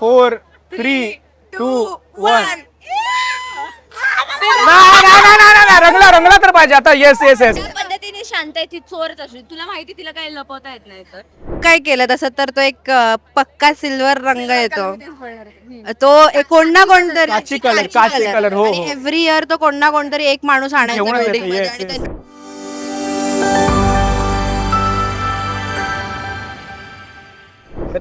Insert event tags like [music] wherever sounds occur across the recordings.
Four three to one. रंगला रंगला तर पाहिजे. आता येस येस येस ज्या पद्धतीने शांत आहे ती चोरच असली तुला माहिती तिला काही लपवता येत नाही तर. काय केलं तसं तर तो एक अ, पक्का सिल्वर रंग येतो. तो एक कोण ना कोणतरी काची color, काची color, हो, हो. एव्हरी इयर तो कोण ना कोणतरी एक माणूस आणायचा घेऊनच येतो, building मध्ये yes, आणि yes. त्याच्या-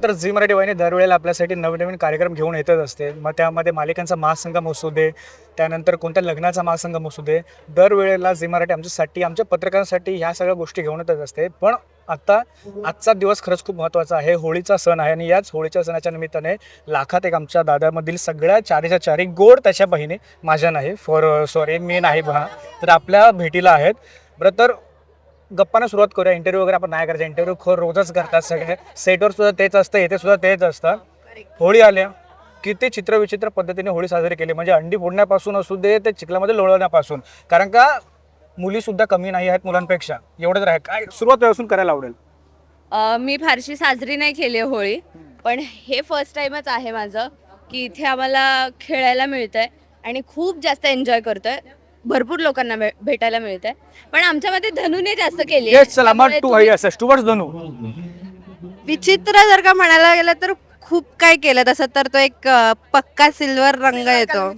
तर झी मराठी वाहिनी दरवेळेला आपल्यासाठी नवीन नवीन कार्यक्रम घेऊन येतच असते. मग त्यामध्ये मालिकांचा महासंगम असू दे त्यानंतर कोणत्या लग्नाचा महासंगम असू दे दरवेळेला झी मराठी आमच्यासाठी आमच्या पत्रकारांसाठी ह्या सगळ्या गोष्टी घेऊन येतच असते. पण आत्ता आजचा दिवस खरंच खूप महत्त्वाचा आहे. होळीचा सण आहे आणि याच होळीच्या सणाच्या निमित्ताने लाखात एक आमच्या दादामधील सगळ्या चारीच्या चारी गोड त्याच्या बहिणी माझ्या नाही. फॉर सॉरी मी नाही बहा तर आपल्या भेटीला आहेत. बरं तर गप्पाने सुरुवात करूया. इंटरव्ह्यू वगैरे आपण नाही करायचा. इंटरव्ह्यू खर रोजच करतात सगळे. सेटवर सुद्धा तेच असतं येथे सुद्धा तेच असतं. होळी आल्या किती चित्रविचित्र पद्धतीने होळी साजरी केली. म्हणजे अंडी फोडण्यापासून असू दे ते चिखलामध्ये लोळवण्यापासून. कारण का मुली सुद्धा कमी नाही आहेत मुलांपेक्षा. एवढं तर आहे काय सुरुवात व्यवस्थित करायला आवडेल? अं, मी फारशी साजरी नाही केली आहे होळी. पण हे फर्स्ट टाइमच आहे माझं की इथे आम्हाला खेळायला मिळतंय आणि खूप जास्त एन्जॉय करतोय. भरपूर लोकांना भे- भेटायला मिळतंय. पण आमच्यामध्ये धनुने जास्त केली येस चला मग टू येस टुवर्ड्स धनू. विचित्र जर का म्हणायला गेलं तर खूप काय केलं. तसं तर तो एक अ, पक्का सिल्वर रंग येतो.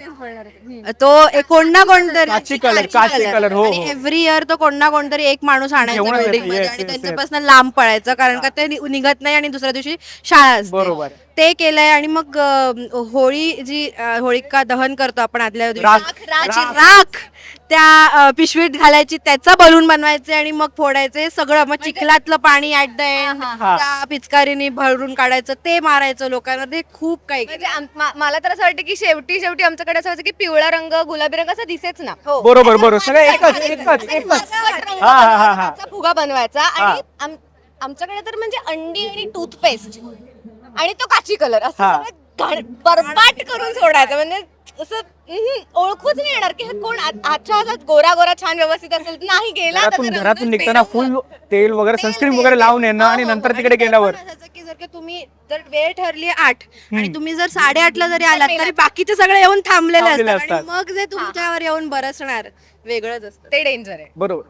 तो एक कोण ना कोणतरी काची color, काची color, हो, हो. एव्हरी इयर तो कोण ना कोणतरी एक माणूस आणायचा येतो, building मध्ये yes, आणि yes, त्यांच्यापासून लांब पळायचं कारण का ते नि- निघत नाही आणि दुसऱ्या दिवशी शाळा असते. बरोबर. ते केलंय आणि मग अ, होळी जी अ, होळिका दहन करतो आपण आदल्या दिवशी. राख, त्या अ, पिशवीत घालायची त्याचा बलून बनवायचे आणि मग फोडायचे. सगळं मग चिखलातलं पाणी ऍट द एंड हा. त्या पिचकारीने भरून काढायचं ते मारायचं लोकांना. ते खूप काही म्हणजे आम- मा- मला तर असं वाटतं की शेवटी शेवटी आमच्याकडे असं व्हायचं की पिवळा रंग गुलाबी रंग असं दिसेच ना. बरोबर बरोबर. सगळं एकच एकच एकच. रंग हा, हा, हा, हा. त्याचा फुगा बनवायचा. आणि आम- आमच्याकडे तर म्हणजे अंडी आणि टूथपेस्ट. आणि तो काची कलर असं हा. सगळं घाण- बरबाट करून सोडायचं. म्हणजे असं हम्म, ओळखूच नाही येणार की हा कोण आ- आजच्या हातात गोरा गोरा छान व्यवस्थित असेल. नाही गेला तर घरातून निघताना फुल तेल वगैरे सनस्क्रीन वगैरे लावून येणं आणि नंतर तिकडे गेल्यावर. असायचं की जर का तुम्ही जर वेळ ठरली आठ आणि तुम्ही जर साडेआठला जरी आलात तरी बाकीचे सगळे येऊन थांबलेले थांबलेले असतात आणि असतात. मग जे तुमच्यावर येऊन बरसणार वेगळंच असतं. ते डेंजर आहे. बरोबर.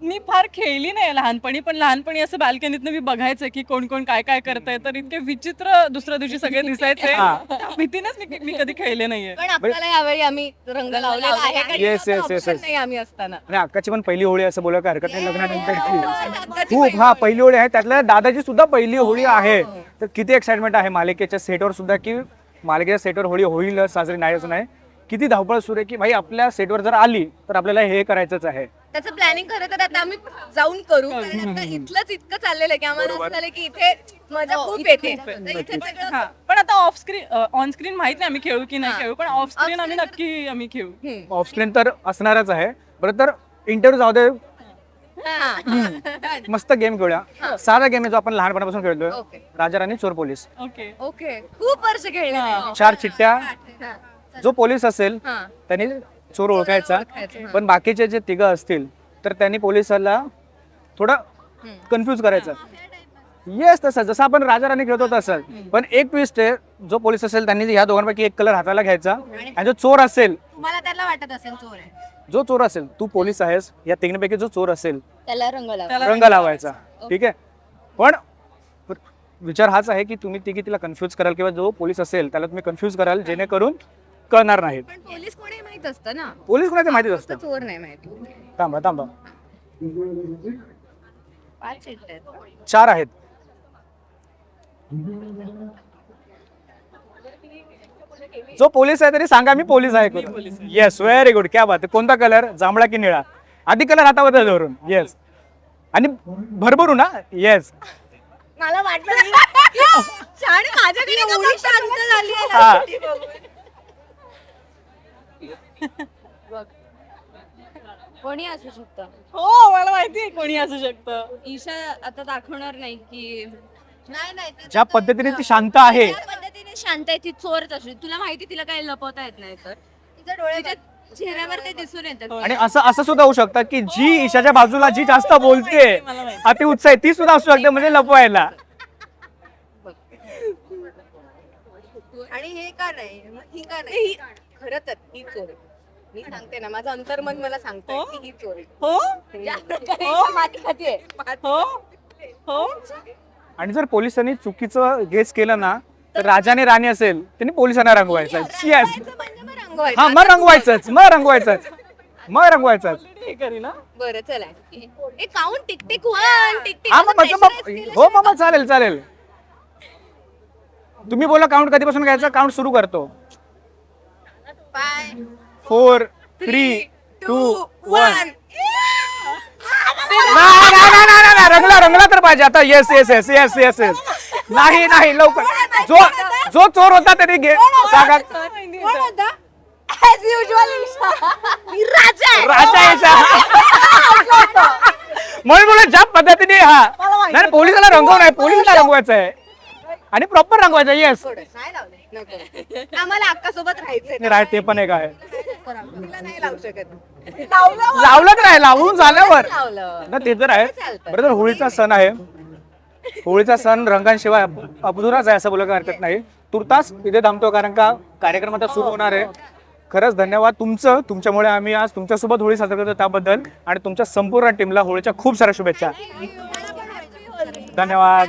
मी फार खेळली नाही लहानपणी पण लहानपणी असं बाल्कनीतनं मी बघायचं की कोण कोण काय काय करतंय तर इतके विचित्र दुसऱ्या दिवशी सगळे दिसायचे. हा. त्या भीतीनेच मी मी कधी खेळले नाहीये. पण आपल्याला यावेळी आम्ही रंग लावलेला आहे कारण Yes, आता yes, yes, option yes. नाही आम्ही असताना. आणि अक्काची पण पहिली होळी असं बोलायला हरकत नाही लग्नानंतर. खूप हा पहिली होळी आहे त्यातल्या दादाची सुद्धा पहिली होळी आहे. तर किती एक्साइटमेंट आहे मालिकेच्या सेटवर सुद्धा की मालिकेच्या सेटवर होळी होईल साजरी नाही असं नाही. किती धावपळ सुरू आहे की भाई आपल्या सेटवर जर आली तर आपल्याला हे करायचंच आहे. त्याचं प्लॅनिंग खरं तर आता आम्ही जाऊन करू कारण आता इथलंच इतकं चाललेलं आहे की आम्हाला असं झालं की इथे मजा खूप येते. तर इथे सगळं हा पण आता ऑफ स्क्रीन ऑन स्क्रीन माहीत नाही आम्ही खेळू की नाही खेळू पण ऑफ स्क्रीन आम्ही नक्की आम्ही खेळू. ऑफस्क्रीन तर असणारच आहे. बरं तर इंटरव्ह्यू जाऊ दे. [laughs] मस्त गेम खेळूया. साधा गेम आहे जो आपण लहानपणापासून खेळतोय. राजा राणी चोर पोलीस. ओके. ओके. खूप वर्ष खेळले चार चिठ्ठ्या. जो पोलीस असेल त्यांनी चोर ओळखायचा पण बाकीचे जे तिघं असतील तर त्यांनी पोलिसाला थोडं कन्फ्यूज करायचं. येस तसं जसं आपण राजा राणी खेळतो तसं पण एक ट्विस्ट आहे जो पोलीस असेल त्यांनी ह्या दोघांपैकी एक कलर हाताला घ्यायचा. आणि जो चोर असेल तुम्हाला त्याला वाटत असेल चोर आहे. जो चोर असेल तू पोलीस आहेस या तिघांपैकी जो चोर असेल त्याला रंग लाव रंग लावायचा. ठीक आहे? पण विचार हाच आहे की तुम्ही तिघी तिला कन्फ्यूज कराल किंवा जो पोलीस असेल त्याला तुम्ही कन्फ्यूज कराल जेणेकरून कळणार नाहीत. पण पोलीस कोणी माहीत असतं ना? पोलीस कोणाचे माहितीच असतं. चोर नाही माहिती. थांबा थांबा. पाच चिठ्ठ्या आहेत. चार आहेत. जो पोलीस आहे तरी सांगा मी पोलीस आहे येस व्हेरी गुड क्या बात आहे. कोणता कलर जांभळा की निळा? आधी कलर हातामध्ये धरून. येस आणि भरभरू ना? येस मला वाटलं आणि [laughs] माझ्याकडे एवढी शांत झाली आहे ना. हा कोणी असू शकतं? हो मला माहिती आहे कोणी असू शकतं. ईशा आता दाखवणार नाही की नाही नाही ते- ज्या पद्धतीने ती शांत आहे. ज्या पद्धतीने शांत आहे ती चोरच असली तुला माहिती तिला काही लपवता येत नाही तर. तिच्या डोळे तिच्या चेहऱ्यावर ते दिसून येतं. आणि असं असं सुद्धा होऊ शकतं की जी ईशाच्या बाजूला जी जास्त बोलते मला माहिती. अति उत्साही ती सुद्धा असू शकते म्हणजे लपवायला. आणि हे का नाही? ही का नाही? नाही, ही- खरं तर ही चोर. आहे. मी सांगते ना माझं अंतर्मन मला सांगतंय हो? की ही चोर. आहे. हो ज्या प्रकारे हो? हो? हो? आणि जर पोलिसांनी चुकीचं गेस केलं ना तर राजाने राणी असेल त्यांनी पोलिसांना रंगवायचं. येस रंगवायचं म्हणजे मग रंगवायचं. हा मग रंगवायचंच मग रंगवायचंच. मग रंगवायचंच. हे करी ना? बरं चला. ए count tick tick one tick tick असं मग pressurize मग हो मग मग चालेल चालेल. तुम्ही बोला काउंट कधीपासून घ्यायचा? काउंट सुरू करतो. फोर थ्री टू वन रंगला रंगला तर पाहिजे आता. Yes yes yes yes yes yes नाही नाही लवकर. जो जो चोर होता त्याने घे. सांगा. राजा याच्या म्हणून बोला ज्या पद्धतीने हा. नाही पोलिसाला रंगवून आहे पोलिसाला रंगवायचं आहे. आणि प्रॉपर रंगवायचं येस. नको. [laughs] आम्हाला अक्का सोबत राहायचंय राय ते पण एक आहे. तिला नाही लावू शकत. लावलं तर आहे लावून झाल्यावर लावलं ना ते तर आहे. चालतं. बरं तर होळीचा सण आहे. होळीचा सण रंगांशिवाय अप- अपुराच आहे असं बोलायला हरकत नाही. तुर्तास इथे थांबतो कारण का कार्यक्रम आता सुरू होणार आहे. खरंच धन्यवाद तुमचं. तुमच्यामुळे आम्ही आज तुमच्यासोबत होळी साजरा करतो त्याबद्दल. आणि तुमच्या संपूर्ण टीमला होळीच्या खूप साऱ्या शुभेच्छा. धन्यवाद.